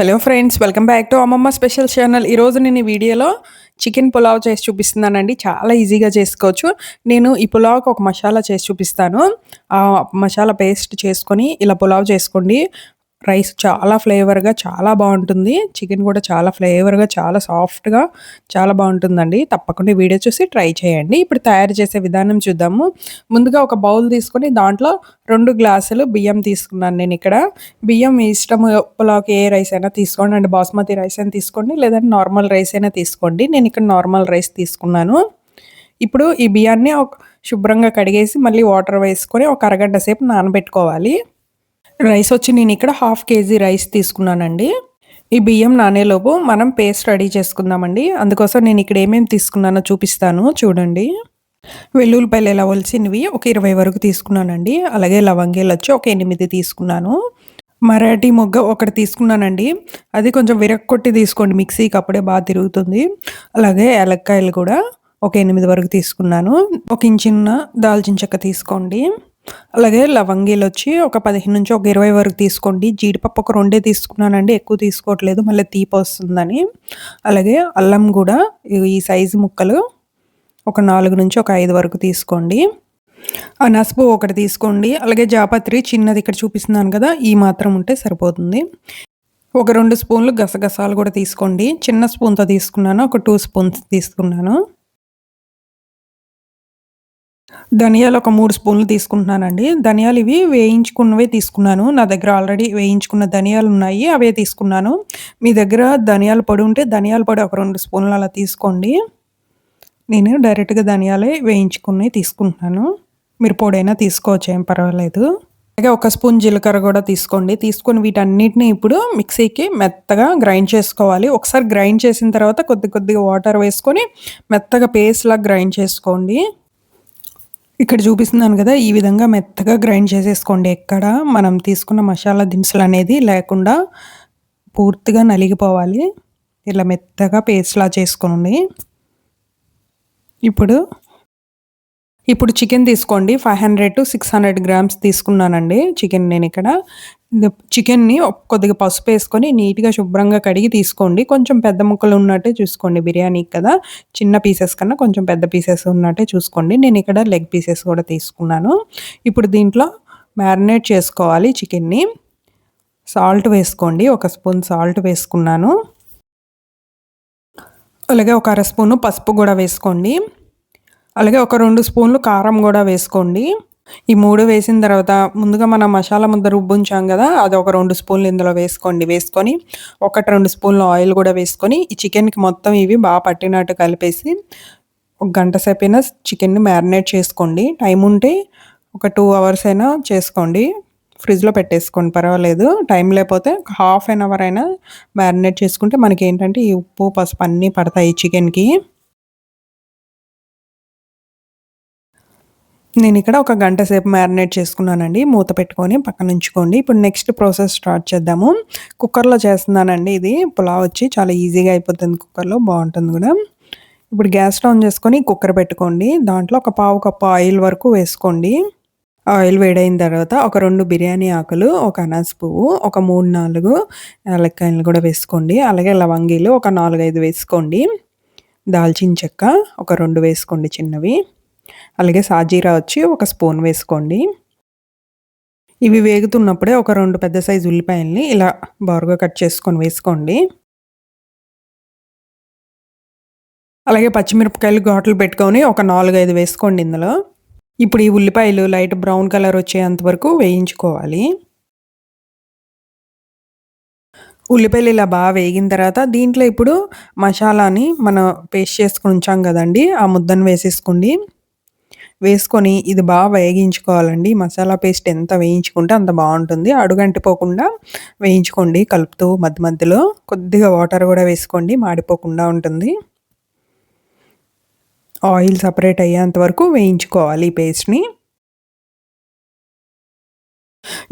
Hello friends welcome back to Ammamma special channel. ఈరోజు నేను ఈ వీడియోలో చికెన్ పులావ్ చేసి చూపిస్తున్నానండి. చాలా ఈజీగా చేసుకోవచ్చు. నేను ఈ పులావ్కి ఒక మసాలా చేసి చూపిస్తాను. ఆ మసాలా పేస్ట్ చేసుకొని ఇలా పులావ్ చేసుకోండి. రైస్ చాలా ఫ్లేవర్గా చాలా బాగుంటుంది. చికెన్ కూడా చాలా ఫ్లేవర్గా చాలా సాఫ్ట్గా చాలా బాగుంటుందండి. తప్పకుండా వీడియో చూసి ట్రై చేయండి. ఇప్పుడు తయారు చేసే విధానం చూద్దాము. ముందుగా ఒక బౌల్ తీసుకొని దాంట్లో రెండు గ్లాసులు బియ్యం తీసుకున్నాను నేను ఇక్కడ. బియ్యం మీ ఇష్టం పులావ్కి ఏ రైస్ అయినా తీసుకోండి. అండ్ బాస్మతి రైస్ అయినా తీసుకోండి. లేదంటే నార్మల్ రైస్ అయినా తీసుకోండి. నేను ఇక్కడ నార్మల్ రైస్ తీసుకున్నాను. ఇప్పుడు ఈ బియ్యాన్ని ఒక శుభ్రంగా కడిగేసి మళ్ళీ వాటర్ వేసుకొని ఒక అరగంట సేపు నానబెట్టుకోవాలి. రైస్ వచ్చి నేను ఇక్కడ హాఫ్ కేజీ రైస్ తీసుకున్నానండి. ఈ బియ్యం నానేలోపు మనం పేస్ట్ రెడీ చేసుకుందామండి. అందుకోసం నేను ఇక్కడ ఏమేమి తీసుకున్నానో చూపిస్తాను. చూడండి. వెల్లుల్లిపాయలు ఎలా వలిసినవి ఒక ఇరవై వరకు తీసుకున్నానండి. అలాగే లవంగేలు వచ్చి ఒక ఎనిమిది తీసుకున్నాను. మరాఠీ మొగ్గ ఒకటి తీసుకున్నానండి. అది కొంచెం విరక్కొట్టి తీసుకోండి. మిక్సీకి అప్పుడే బాగా తిరుగుతుంది. అలాగే ఏలక్కాయలు కూడా ఒక ఎనిమిది వరకు తీసుకున్నాను. ఒక ఇంచిన్న దాల్చిన చెక్క తీసుకోండి. అలాగే లవంగీలు వచ్చి ఒక పదిహేను నుంచి ఒక ఇరవై వరకు తీసుకోండి. జీడిపప్పు ఒక రెండే తీసుకున్నానండి. ఎక్కువ తీసుకోవట్లేదు. మళ్ళీ తీపి వస్తుందని. అలాగే అల్లం కూడా ఈ సైజు ముక్కలు ఒక నాలుగు నుంచి ఒక ఐదు వరకు తీసుకోండి. అనసపు ఒకటి తీసుకోండి. అలాగే జాపత్రి చిన్నది ఇక్కడ చూపిస్తున్నాను కదా ఈ మాత్రం ఉంటే సరిపోతుంది. ఒక రెండు స్పూన్లు గసగసాలు కూడా తీసుకోండి. చిన్న స్పూన్తో తీసుకున్నాను. ఒక టూ స్పూన్స్ తీసుకున్నాను. ధనియాలు ఒక మూడు స్పూన్లు తీసుకుంటున్నానండి. ధనియాలు ఇవి వేయించుకున్నవే తీసుకున్నాను. నా దగ్గర ఆల్రెడీ వేయించుకున్న ధనియాలు ఉన్నాయి అవే తీసుకున్నాను. మీ దగ్గర ధనియాల పొడి ఉంటే ధనియాల పొడి ఒక రెండు స్పూన్లు అలా తీసుకోండి. నేను డైరెక్ట్గా ధనియాలే వేయించుకుని తీసుకుంటున్నాను. మీరు పొడైనా తీసుకోవచ్చు ఏం పర్వాలేదు. అలాగే ఒక స్పూన్ జీలకర్ర కూడా తీసుకోండి. తీసుకొని వీటన్నిటిని ఇప్పుడు మిక్సీకి మెత్తగా గ్రైండ్ చేసుకోవాలి. ఒకసారి గ్రైండ్ చేసిన తర్వాత కొద్ది కొద్దిగా వాటర్ వేసుకొని మెత్తగా పేస్ట్లా గ్రైండ్ చేసుకోండి. ఇక్కడ చూపిస్తున్నాను కదా ఈ విధంగా మెత్తగా గ్రైండ్ చేసేసుకోండి. ఎక్కడ మనం తీసుకున్న మసాలా దినుసులు అనేది లేకుండా పూర్తిగా నలిగిపోవాలి. ఇలా మెత్తగా పేస్ట్లా చేసుకోండి ఇప్పుడు ఇప్పుడు చికెన్ తీసుకోండి. Five hundred to six hundred grams తీసుకున్నానండి. చికెన్ నేను ఇక్కడ. చికెన్ని కొద్దిగా పసుపు వేసుకొని నీట్గా శుభ్రంగా కడిగి తీసుకోండి. కొంచెం పెద్ద ముక్కలు ఉన్నట్టే చూసుకోండి బిర్యానీ కదా. చిన్న పీసెస్ కన్నా కొంచెం పెద్ద పీసెస్ ఉన్నట్టే చూసుకోండి. నేను ఇక్కడ లెగ్ పీసెస్ కూడా తీసుకున్నాను. ఇప్పుడు దీంట్లో మ్యారినేట్ చేసుకోవాలి చికెన్ని. సాల్ట్ వేసుకోండి. ఒక స్పూన్ సాల్ట్ వేసుకున్నాను. అలాగే ఒక అర స్పూను పసుపు కూడా వేసుకోండి. అలాగే ఒక రెండు స్పూన్లు కారం కూడా వేసుకోండి. ఈ మూడు వేసిన తర్వాత ముందుగా మనం మసాలా ముద్ద రుబ్బుంచాం కదా అది ఒక రెండు స్పూన్లు ఇందులో వేసుకోండి. వేసుకొని ఒకటి రెండు స్పూన్లు ఆయిల్ కూడా వేసుకొని ఈ చికెన్కి మొత్తం ఇవి బాగా పట్టినట్టు కలిపేసి ఒక గంట సేపు అయినా చికెన్ని మ్యారినేట్ చేసుకోండి. టైం ఉంటే ఒక టూ అవర్స్ అయినా చేసుకోండి. ఫ్రిడ్జ్లో పెట్టేసుకోండి పర్వాలేదు. టైం లేకపోతే హాఫ్ అన్ అవర్ అయినా మ్యారినేట్ చేసుకుంటే మనకి ఏంటంటే ఈ ఉప్పు పసుపు అన్నీ పడతాయి చికెన్కి. నేను ఇక్కడ ఒక గంట సేపు మ్యారినేట్ చేసుకున్నానండి. మూత పెట్టుకొని పక్కన ఉంచుకోండి. ఇప్పుడు నెక్స్ట్ ప్రాసెస్ స్టార్ట్ చేద్దాము. కుక్కర్లో చేస్తున్నానండి ఇది. పులావ్ వచ్చి చాలా ఈజీగా అయిపోతుంది కుక్కర్లో. బాగుంటుంది కూడా. ఇప్పుడు గ్యాస్ ఆన్ చేసుకొని కుక్కర్ పెట్టుకోండి. దాంట్లో ఒక పావు కప్పు ఆయిల్ వరకు వేసుకోండి. ఆయిల్ వేడైన తర్వాత ఒక రెండు బిర్యానీ ఆకులు ఒక అనాస్ పువ్వు ఒక మూడు నాలుగు యాలక్కాయలు కూడా వేసుకోండి. అలాగే లవంగీలు ఒక నాలుగైదు వేసుకోండి. దాల్చిన చెక్క ఒక రెండు వేసుకోండి చిన్నవి. అలాగే సాజీరా వచ్చి ఒక స్పూన్ వేసుకోండి. ఇవి వేగుతున్నప్పుడే ఒక రెండు పెద్ద సైజు ఉల్లిపాయల్ని ఇలా బారుగా కట్ చేసుకొని వేసుకోండి. అలాగే పచ్చిమిరపకాయలు ఘాట్లు పెట్టుకొని ఒక నాలుగైదు వేసుకోండి ఇందులో. ఇప్పుడు ఈ ఉల్లిపాయలు లైట్ బ్రౌన్ కలర్ వచ్చేంత వరకు వేయించుకోవాలి. ఉల్లిపాయలు ఇలా బాగా వేగిన తర్వాత దీంట్లో ఇప్పుడు మసాలాని మనం పేస్ట్ చేసుకుని ఉంచాం కదండి ఆ ముద్దను వేసేసుకోండి. వేసుకొని ఇది బాగా వేగించుకోవాలండి. మసాలా పేస్ట్ ఎంత వేయించుకుంటే అంత బాగుంటుంది. అడుగంటిపోకుండా వేయించుకోండి కలుపుతూ మధ్య మధ్యలో. కొద్దిగా వాటర్ కూడా వేసుకోండి మాడిపోకుండా ఉంటుంది. ఆయిల్ సపరేట్ అయ్యేంత వరకు వేయించుకోవాలి ఈ పేస్ట్ని.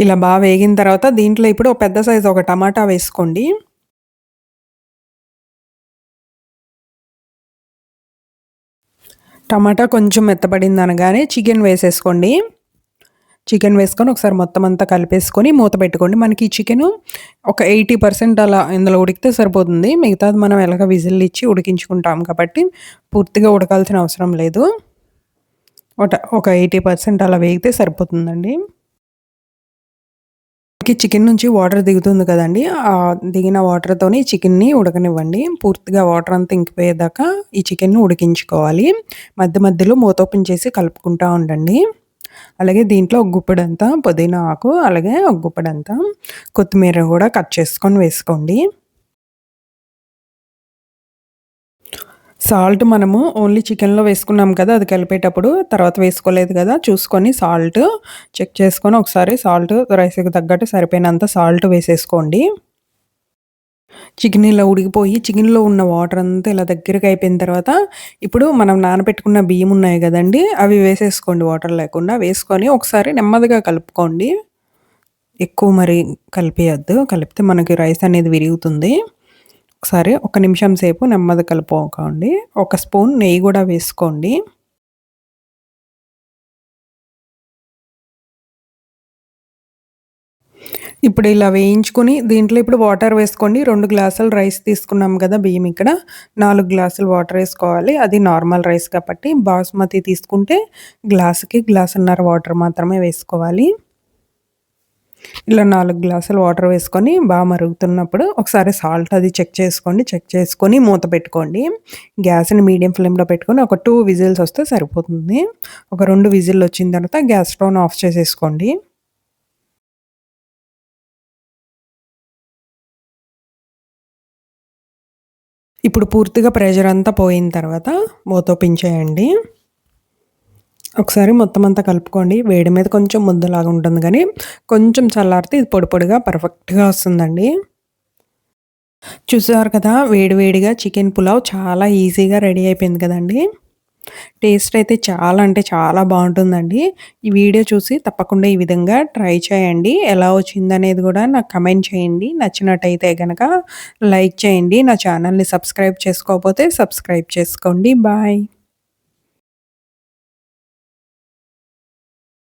ఇలా బాగా వేగిన తర్వాత దీంట్లో ఇప్పుడు పెద్ద సైజు ఒక టమాటా వేసుకోండి. టమాటా కొంచెం మెత్తపడింది అనగానే చికెన్ వేసేసుకోండి. చికెన్ వేసుకొని ఒకసారి మొత్తం అంతా కలిపేసుకొని మూత పెట్టుకోండి. మనకి ఈ చికెన్ ఒక ఎయిటీ పర్సెంట్ అలా ఇందులో ఉడికితే సరిపోతుంది. మిగతాది మనం ఎలాగ విజిల్ ఇచ్చి ఉడికించుకుంటాం కాబట్టి పూర్తిగా ఉడకాల్సిన అవసరం లేదు. ఒక ఒక ఎయిటీ పర్సెంట్ అలా వేగితే సరిపోతుందండి. చికెన్ నుంచి వాటర్ దిగుతుంది కదండి. ఆ దిగిన వాటర్తోని చికెన్ని ఉడకనివ్వండి. పూర్తిగా వాటర్ అంతా ఇంకిపోయేదాకా ఈ చికెన్ని ఉడికించుకోవాలి. మధ్య మధ్యలో మూత ఓపెన్ చేసి కలుపుకుంటూ ఉండండి. అలాగే దీంట్లో ఒక గుప్పెడంతా పుదీనా ఆకు అలాగే ఒక గుప్పెడంతా కొత్తిమీర కూడా కట్ చేసుకొని వేసుకోండి. సాల్ట్ మనము ఓన్లీ చికెన్లో వేసుకున్నాం కదా అది కలిపేటప్పుడు తర్వాత వేసుకోలేదు కదా చూసుకొని సాల్ట్ చెక్ చేసుకొని ఒకసారి సాల్ట్ రైస్కి తగ్గట్టు సరిపోయినంత సాల్ట్ వేసేసుకోండి. చికెన్ ఇలా ఉడికిపోయి చికెన్లో ఉన్న వాటర్ అంతా ఇలా దగ్గరకు అయిపోయిన తర్వాత ఇప్పుడు మనం నానబెట్టుకున్న బియ్యం ఉన్నాయి కదండి అవి వేసేసుకోండి వాటర్ లేకుండా. వేసుకొని ఒకసారి నెమ్మదిగా కలుపుకోండి. ఎక్కువ మరి కలిపేయద్దు కలిపితే మనకి రైస్ అనేది విరుగుతుంది. ఒకసారి ఒక నిమిషం సేపు నెమ్మది కలుపుకోండి ఒక స్పూన్ నెయ్యి కూడా వేసుకోండి. ఇప్పుడు ఇలా వేయించుకొని దీంట్లో ఇప్పుడు వాటర్ వేసుకోండి. రెండు గ్లాసులు రైస్ తీసుకున్నాం కదా బియ్యం ఇక్కడ. నాలుగు గ్లాసులు వాటర్ వేసుకోవాలి. అది నార్మల్ రైస్ కాబట్టి బాస్మతి తీసుకుంటే గ్లాసుకి గ్లాసున్నర వాటర్ మాత్రమే వేసుకోవాలి. ఇలా నాలుగు గ్లాసులు వాటర్ వేసుకొని బాగా మరుగుతున్నప్పుడు ఒకసారి సాల్ట్ అది చెక్ చేసుకోండి. చెక్ చేసుకొని మూత పెట్టుకోండి. గ్యాస్ని మీడియం ఫ్లేమ్లో పెట్టుకొని ఒక టూ విజిల్స్ వస్తే సరిపోతుంది. ఒక రెండు విజిల్ వచ్చిన తర్వాత గ్యాస్ స్టవ్ ఆఫ్ చేసేసుకోండి. ఇప్పుడు పూర్తిగా ప్రెషర్ అంతా పోయిన తర్వాత మూతోపించేయండి ఒకసారి మొత్తం అంతా కలుపుకోండి. వేడి మీద కొంచెం ముద్దలాగా ఉంటుంది కానీ కొంచెం చల్లారితే ఇది పొడి పొడిగా పర్ఫెక్ట్గా వస్తుందండి. చూసారు కదా వేడివేడిగా చికెన్ పులావ్ చాలా ఈజీగా రెడీ అయిపోయింది కదండి. టేస్ట్ అయితే చాలా అంటే చాలా బాగుంటుందండి. ఈ వీడియో చూసి తప్పకుండా ఈ విధంగా ట్రై చేయండి. ఎలా వచ్చిందనేది కూడా నాకు కమెంట్ చేయండి. నచ్చినట్టయితే కనుక లైక్ చేయండి. నా ఛానల్ని సబ్స్క్రైబ్ చేసుకోకపోతే సబ్స్క్రైబ్ చేసుకోండి. బాయ్.